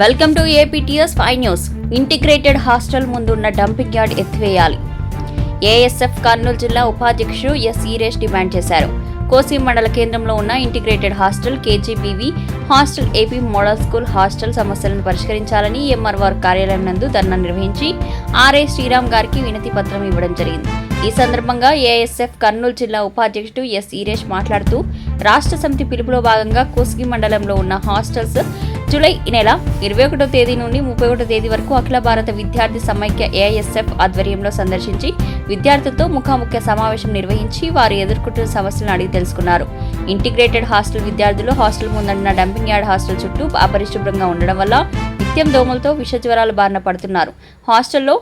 Welcome to APTS five news. Integrated hostel ముందున్న dumping yard ఎత్తివేయాలి. ASF Kurnool జిల్లా ఉపాధ్యక్షుడు ఎస్ ఈరేష్ డిమాండ్ చేశారు. కోసి మండల కేంద్రంలో ఉన్న integrated hostel KGBV hostel AP model school hostel సమస్యలను పరిష్కరించాలని ఎంఆర్ఆర్ కార్యాలయం నందు ధర్నా నిర్వహించి ఆర్ఏ శ్రీరామ్ గారికి వినతి పత్రం ఇవ్వడం జరిగింది. ఈ సందర్భంగా ఏఎస్ఎఫ్ కర్నూలు జిల్లా ఉపాధ్యక్షుడు ఎస్ ఈరేష్ మాట్లాడుతూ రాష్ట్ర సమితి పిలుపులో భాగంగా కోస్గి మండలంలో ఉన్న హాస్టల్స్ జూలై ఈ నెల ఇరవై ఒకటో తేదీ నుండి ముప్పై ఒకటో తేదీ వరకు అఖిల భారత విద్యార్థి సమైక్య ఏఐఎస్ఎఫ్ ఆధ్వర్యంలో సందర్శించి విద్యార్థులతో ముఖాముఖి సమావేశం నిర్వహించి వారు ఎదుర్కొంటున్న సమస్యలను అడిగి తెలుసుకున్నారు. ఇంటిగ్రేటెడ్ హాస్టల్ విద్యార్థులు హాస్టల్ ముందున్న డంపింగ్ యార్డ్ హాస్టల్ చుట్టూ అపరిశుభ్రంగా ఉండడం వల్ల నిత్యం దోమలతో విషజ్వరాలు బారిన పడుతున్నారు. హాస్టల్లో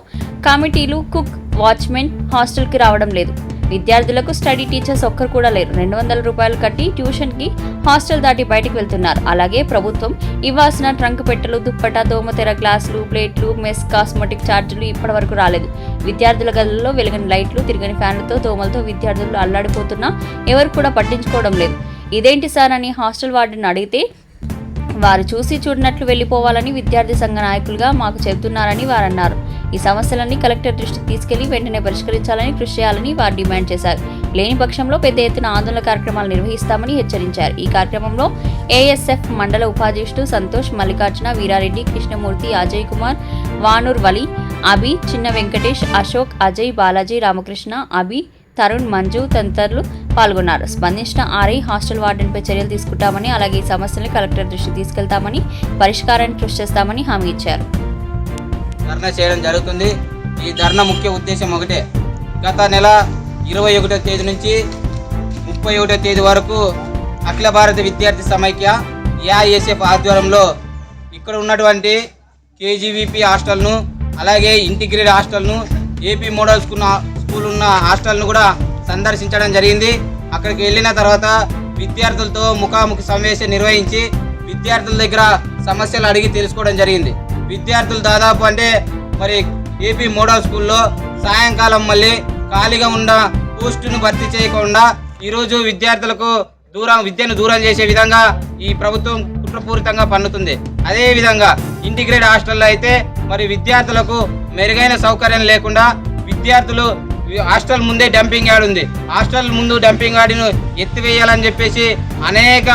కమిటీలు కుక్ వాచ్మెన్ హాస్టల్కి రావడం లేదు. విద్యార్థులకు స్టడీ టీచర్స్ ఒక్కరు కూడా లేరు. రెండు వందల రూపాయలు కట్టి ట్యూషన్కి హాస్టల్ దాటి బయటకు వెళ్తున్నారు. అలాగే ప్రభుత్వం ఇవ్వాల్సిన ట్రంక్ పెట్టెలు దుప్పట దోమతెర గ్లాసులు ప్లేట్లు మెస్ కాస్మెటిక్ ఛార్జీలు ఇప్పటి వరకు రాలేదు. విద్యార్థుల గదుల్లో వెలిగిన లైట్లు తిరిగిన ఫ్యాన్లతో దోమలతో విద్యార్థులు అల్లాడిపోతున్నా ఎవరు కూడా పట్టించుకోవడం లేదు. ఇదేంటి సార్ అని హాస్టల్ వార్డుని అడిగితే వారు చూసి చూడనట్లు వెళ్ళిపోవాలని విద్యార్థి సంఘ నాయకులుగా మాకు చెబుతున్నారని వారన్నారు. ఈ సమస్యలన్నీ కలెక్టర్ దృష్టికి తీసుకెళ్ళి వెంటనే పరిష్కరించాలని కృషి చేయాలని వారు డిమాండ్ చేశారు. లేని పక్షంలో పెద్ద ఎత్తున ఆందోళన కార్యక్రమాలు నిర్వహిస్తామని హెచ్చరించారు. ఈ కార్యక్రమంలో ఏఎస్ఎఫ్ మండల ఉపాధ్యక్షుడు సంతోష్ మల్లికార్జున వీరారెడ్డి కృష్ణమూర్తి అజయ్ కుమార్ వానూర్ వలి అభి చిన్న వెంకటేష్ అశోక్ అజయ్ బాలాజీ రామకృష్ణ అభి తరుణ్ మంజు తదితరులు పాల్గొన్నారు. స్పందించిన ఆర్ఐ హాస్టల్ వార్డెన్పై చర్యలు తీసుకుంటామని అలాగే ఈ సమస్యలను కలెక్టర్ దృష్టికి తీసుకెళ్తామని పరిష్కారానికి కృషి చేస్తామని హామీ ఇచ్చారు. ధర్నా చేయడం జరుగుతుంది. ఈ ధర్నా ముఖ్య ఉద్దేశం ఒకటే. గత నెల ఇరవై ఒకటో తేదీ నుంచి ముప్పై ఒకటో తేదీ వరకు అఖిల భారత విద్యార్థి సమైక్య ఏఐఎస్ఎఫ్ ఆధ్వర్యంలో ఇక్కడ ఉన్నటువంటి కేజీవీపీ హాస్టల్ను అలాగే ఇంటిగ్రేట్ హాస్టల్ను ఏపీ మోడల్ స్కూల్ స్కూల్ ఉన్న హాస్టల్ను కూడా సందర్శించడం జరిగింది. అక్కడికి వెళ్ళిన తర్వాత విద్యార్థులతో ముఖాముఖి సమావేశం నిర్వహించి విద్యార్థుల దగ్గర సమస్యలు అడిగి తెలుసుకోవడం జరిగింది. విద్యార్థులు దాదాపు అంటే మరి ఏపీ మోడల్ స్కూల్లో సాయంకాలం మళ్ళీ ఖాళీగా ఉన్న పోస్టును భర్తీ చేయకుండా ఈరోజు విద్యార్థులకు దూరం విద్యను దూరం చేసే విధంగా ఈ ప్రభుత్వం కుట్రపూరితంగా పన్నుతుంది. అదే విధంగా హాస్టల్లో అయితే మరి విద్యార్థులకు మెరుగైన సౌకర్యం లేకుండా విద్యార్థులు హాస్టల్ ముందే డంపింగ్ యార్డ్ ఉంది. హాస్టల్ ముందు డంపింగ్ యార్డును ఎత్తివేయాలని చెప్పేసి అనేక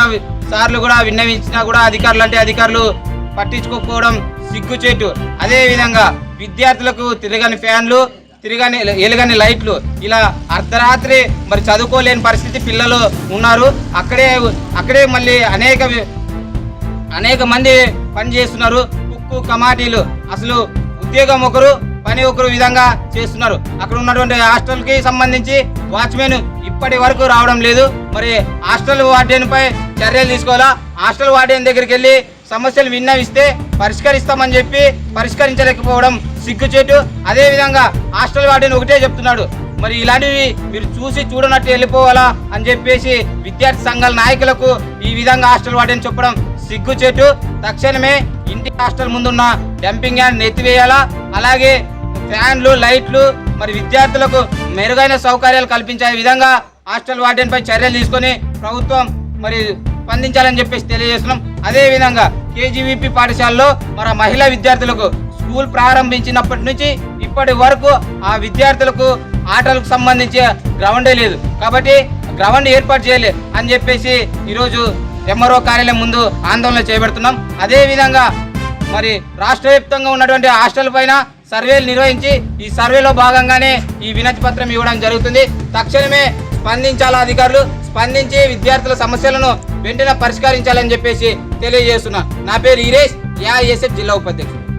సార్లు కూడా విన్నవించినా కూడా అధికారులు అంటే అధికారులు పట్టించుకోకపోవడం సిగ్గుచేటు. అదే విధంగా విద్యార్థులకు తిరగని ఫ్యాన్లు తిరగని ఎలుగని లైట్లు ఇలా అర్ధరాత్రి మరి చదువుకోలేని పరిస్థితి పిల్లలు ఉన్నారు. అక్కడే అక్కడే మళ్ళీ అనేక అనేక మంది పని చేస్తున్నారు. కుక్కు కమాటీలు. అసలు ఉద్యోగం ఒకరు పని ఒకరు విధంగా చేస్తున్నారు. అక్కడ ఉన్నటువంటి హాస్టల్కి సంబంధించి వాచ్మెన్ ఇప్పటి వరకు రావడం లేదు. మరి హాస్టల్ వార్డెన్పై చర్యలు తీసుకోవాలా? హాస్టల్ వార్డెన్ దగ్గరికి వెళ్ళి సమస్యలు విన్నవిస్తే పరిష్కరిస్తామని చెప్పి పరిష్కరించలేకపోవడం సిగ్గుచేటు. అదేవిధంగా హాస్టల్ వార్డెన్ ఒకటే చెప్తున్నాడు. మరి ఇలాంటివి మీరు చూసి చూడనట్టు వెళ్ళిపోవాలా అని చెప్పేసి విద్యార్థి సంఘాల నాయకులకు ఈ విధంగా హాస్టల్ వార్డెన్ చెప్పడం సిగ్గుచేటు. తక్షణమే ఇంటి హాస్టల్ ముందున్న డంపింగ్ యార్డ్ ఎత్తివేయాలా అలాగే ఫ్యాన్లు లైట్లు మరి విద్యార్థులకు మెరుగైన సౌకర్యాలు కల్పించే విధంగా హాస్టల్ వార్డెన్పై చర్యలు తీసుకొని ప్రభుత్వం మరి స్పందించాలని చెప్పేసి తెలియజేస్తున్నాం. అదే విధంగా కేజీవీపీ పాఠశాలలో మన మహిళా విద్యార్థులకు స్కూల్ ప్రారంభించినప్పటి నుంచి ఇప్పటి వరకు ఆ విద్యార్థులకు ఆటలకు సంబంధించి గ్రౌండే లేదు. కాబట్టి గ్రౌండ్ ఏర్పాటు చేయలే అని చెప్పేసి ఈరోజు ఎంఆర్ఓ కార్యాలయం ముందు ఆందోళన చేపడుతున్నాం. అదేవిధంగా మరి రాష్ట్ర వ్యాప్తంగా ఉన్నటువంటి హాస్టల్ పైన సర్వేలు నిర్వహించి ఈ సర్వేలో భాగంగానే ఈ వినతి పత్రం ఇవ్వడం జరుగుతుంది. తక్షణమే స్పందించాలా అధికారులు? స్పందించి విద్యార్థుల సమస్యలను వెంటనే పరిష్కరించాలని చెప్పేసి తెలియజేస్తున్నా. నా పేరు ఈరేష్ యాఎస్ఎఫ్ జిల్లా ఉపాధ్యక్షుడు.